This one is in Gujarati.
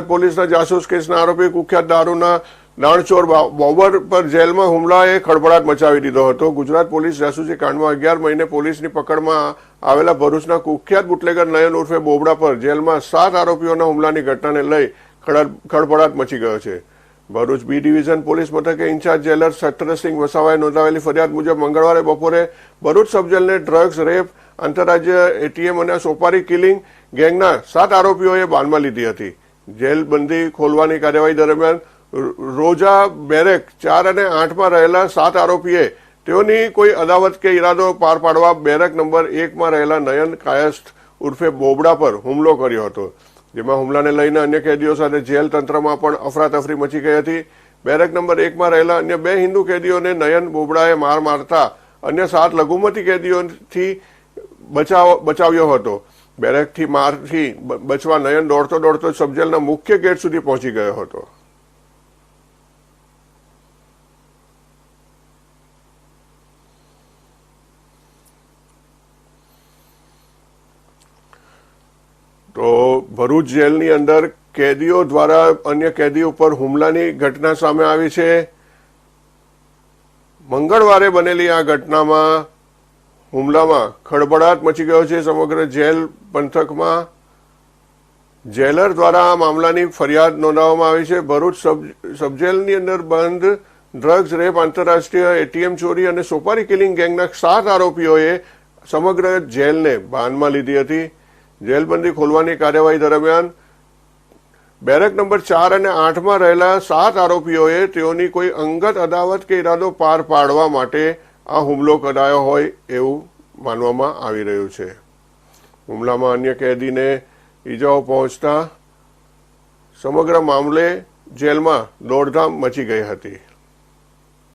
ગુજરાત પોલીસના જાસૂસ કેસના આરોપી કુખ્યાત દારૂના દાણચોર બોબર પર જેલમાં હુમલાએ ખળભળાટ મચાવી દીધો હતો. ગુજરાત પોલીસ જાસૂસી કાંડમાં અગિયાર મહિને પોલીસની પકડમાં આવેલા ભરૂચના કુખ્યાત બુટલેગર નયન ઉર્ફે બોબડા પર જેલમાં સાત આરોપીઓના હુમલાની ઘટનાને લઈ ખળ- ખળભળાટ મચી ગયો છે. ભરૂચ બી ડિવિઝન પોલીસ મથકે ઇન્ચાર્જ જેલર સત્રસિંહ વસાવાએ નોંધાવેલી ફરિયાદ મુજબ મંગળવારે બપોરે ભરૂચ સબજેલને ડ્રગ્સ, રેપ, આંતરરાજ્ય એટીએમ અને સોપારી કિલિંગ ગેંગના સાત આરોપીઓએ બાનમાં લીધી હતી. જેલ બંધી ખોલવાની કાર્યવાહી દરમિયાન રોજા બેરેક ચાર અને આઠમાં રહેલા સાત આરોપીએ તેઓની કોઈ અદાવત કે ઈરાદો પાર પાડવા બેરેક નંબર એકમાં રહેલા નયન કાયસ્થ ઉર્ફે બોબડા પર હુમલો કર્યો હતો. જેમાં હુમલાને લઈને અન્ય કેદીઓ સાથે જેલ તંત્રમાં પણ અફરાતફરી મચી ગઈ હતી. બેરેક નંબર એકમાં રહેલા અન્ય બે હિન્દુ કેદીઓને નયન બોબડાએ માર મારતા અન્ય સાત લઘુમતી કેદીઓથી બચાવ, બચાવ્યો હતો. બેરેકથી મારથી બચવા નયન દોડતો દોડતો સબજેલના મુખ્ય ગેટ સુધી પહોંચી ગયો હતો. તો ભરૂચ જેલની અંદર કેદીઓ દ્વારા અન્ય કેદી ઉપર હુમલાની ઘટના સામે આવી છે. મંગળવારે બનેલી આ ઘટનામાં હુમલામાં ખળભળાટ મચી ગયો છે સમગ્ર જેલ પંથકમાં. જેલર દ્વારા આ મામલાની ફરિયાદ નોંધાવવામાં આવી છે. ભરૂચ સબ, સબજેલની અંદર બંધ, ડ્રગ્સ, રેપ, આંતરરાષ્ટ્રીય એટીએમ ચોરી અને સોપારી કિલિંગ ગેંગના સાત આરોપીઓએ સમગ્ર જેલને બાનમાં લીધી હતી. જેલબંધી ખોલવાની કાર્યવાહી દરમિયાન બેરેક નંબર ચાર અને આઠમાં રહેલા સાત આરોપીઓએ તેઓની કોઈ અંગત અદાવત કે ઈરાદો પાર પાડવા માટે આ હુમલો કરાયો હોય એવું માનવામાં આવી રહ્યું છે. હુમલામાં અન્ય કેદીને ઈજાઓ પહોંચતા સમગ્ર મામલે જેલમાં દોડધામ મચી ગઈ હતી.